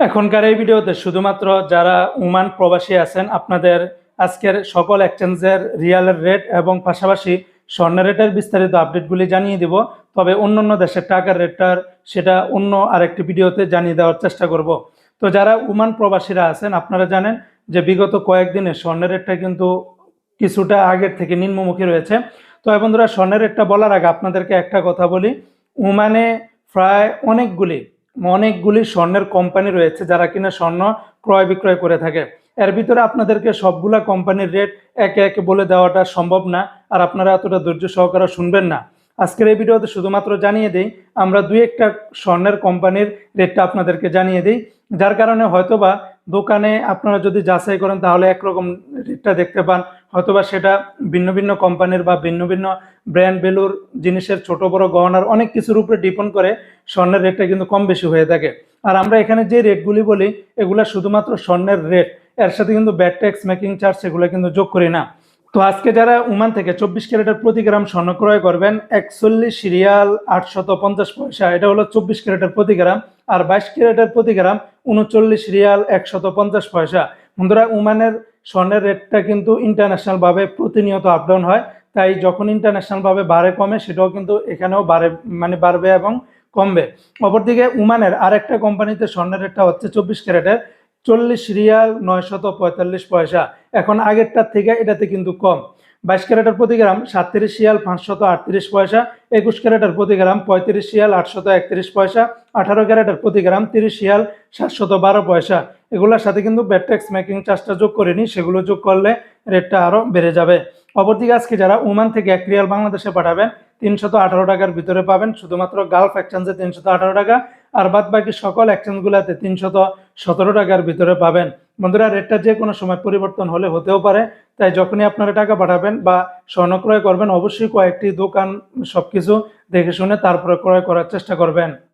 এখনকার এই ভিডিওতে শুধুমাত্র যারা উমান প্রবাসী আছেন, আপনাদের আজকের সকল এক্সচেঞ্জের রিয়ালের রেট এবং পাশাপাশি স্বর্ণের রেটের বিস্তারিত আপডেটগুলি জানিয়ে দিব। তবে অন্য অন্য দেশের টাকার রেটটার সেটা অন্য আরেকটি ভিডিওতে জানিয়ে দেওয়ার চেষ্টা করব। তো যারা উমান প্রবাসীরা আছেন, আপনারা জানেন যে বিগত কয়েকদিনে স্বর্ণের রেটটা কিন্তু কিছুটা আগের থেকে নিম্নমুখী রয়েছে। তো বন্ধুরা স্বর্ণের রেটটা বলার আগে আপনাদেরকে একটা কথা বলি। উমানে প্রায় অনেকগুলি অনেকগুলি স্বর্ণের কোম্পানি রয়েছে যারা কিনা স্বর্ণ ক্রয় বিক্রয় করে থাকে। এর ভিতরে আপনাদেরকে সবগুলা কোম্পানির রেট একে একে বলে দেওয়াটা সম্ভব না, আর আপনারা এতটা ধৈর্য সহকারে শুনবেন না। আজকের এই ভিডিওতে শুধুমাত্র জানিয়ে দিই, আমরা দুই একটা স্বর্ণের কোম্পানির রেটটা আপনাদেরকে জানিয়ে দিই, যার কারণে হয়তোবা দোকানে আপনারা যদি যাচাই করেন, তাহলে একরকম রেটটা দেখতে পান। হয়তোবা সেটা ভিন্ন ভিন্ন কোম্পানির বা ভিন্ন ভিন্ন ব্র্যান্ড ভ্যালুর জিনিসের ছোট, বড় গহনার অনেক কিছুর উপরে ডিপেন্ড করে স্বর্ণের রেটটা কিন্তু কম বেশি হয়ে থাকে। আর আমরা এখানে যে রেটগুলি বলি, এগুলা শুধুমাত্র স্বর্ণের রেট। এর সাথে কিন্তু ব্যাট ট্যাক্স, মেকিং চার্জ সেগুলো কিন্তু যোগ করি না। তো আজকে যারা উমান থেকে চব্বিশ ক্যারেটের প্রতি গ্রাম স্বর্ণ ক্রয় করবেন, একচল্লিশ রিয়াল আটশত পঞ্চাশ পয়সা, এটা হলো চব্বিশ ক্যারেটের প্রতি গ্রাম। আর বাইশ ক্যারেটের প্রতি গ্রাম উনচল্লিশ রিয়াল একশত পঞ্চাশ পয়সা। বন্ধুরা, উমানের স্বর্ণের রেটটা কিন্তু ইন্টারন্যাশনালভাবে প্রতিনিয়ত আপডাউন হয়। তাই যখন ইন্টারন্যাশনালভাবে বাড়ে, কমে, সেটাও কিন্তু এখানেও বাড়ে মানে বাড়বে এবং কমবে। অপরদিকে উমানের আরেকটা কোম্পানিতে স্বর্ণের রেটটা হচ্ছে চব্বিশ ক্যারেটের। চল্লিশ রিয়াল নয়শত পঁয়তাল্লিশ পয়সা। এখন আগেরটার থেকে এটাতে কিন্তু কম। বাইশ ক্যারেটের প্রতি গ্রাম সাতত্রিশ রিয়াল পাঁচশত আটত্রিশ পয়সা, একুশ ক্যারেটের প্রতি গ্রাম পঁয়ত্রিশ রিয়াল আটশত একত্রিশ পয়সা, আঠারো ক্যারেটের প্রতি গ্রাম তিরিশ রিয়াল সাতশত বারো পয়সা। এগুলোর সাথে কিন্তু ব্যাট মেকিং চার্জটা যোগ করিনি সেগুলো যোগ করলে রেটটা আরও বেড়ে যাবে। অপরদিকে আজকে যারা ওমান থেকে এক রিয়াল বাংলাদেশে পাঠাবেন, তিনশত আঠারো টাকার ভিতরে পাবেন, শুধুমাত্র গালফ এক্সচেঞ্জে তিনশত আঠারো টাকা আর বাদ বাকি সকল এক্সচেঞ্জগুলোতে তিনশত সতেরো টাকার ভিতরে পাবেন। বন্ধুরা রেটটা যে কোনো সময় পরিবর্তন হলে হতেও পারে। তাই যখনই আপনারা টাকা পাঠাবেন বা স্বর্ণ ক্রয় করবেন, অবশ্যই কয়েকটি দোকান সব কিছু দেখে শুনে তারপরে ক্রয় করার চেষ্টা করবেন।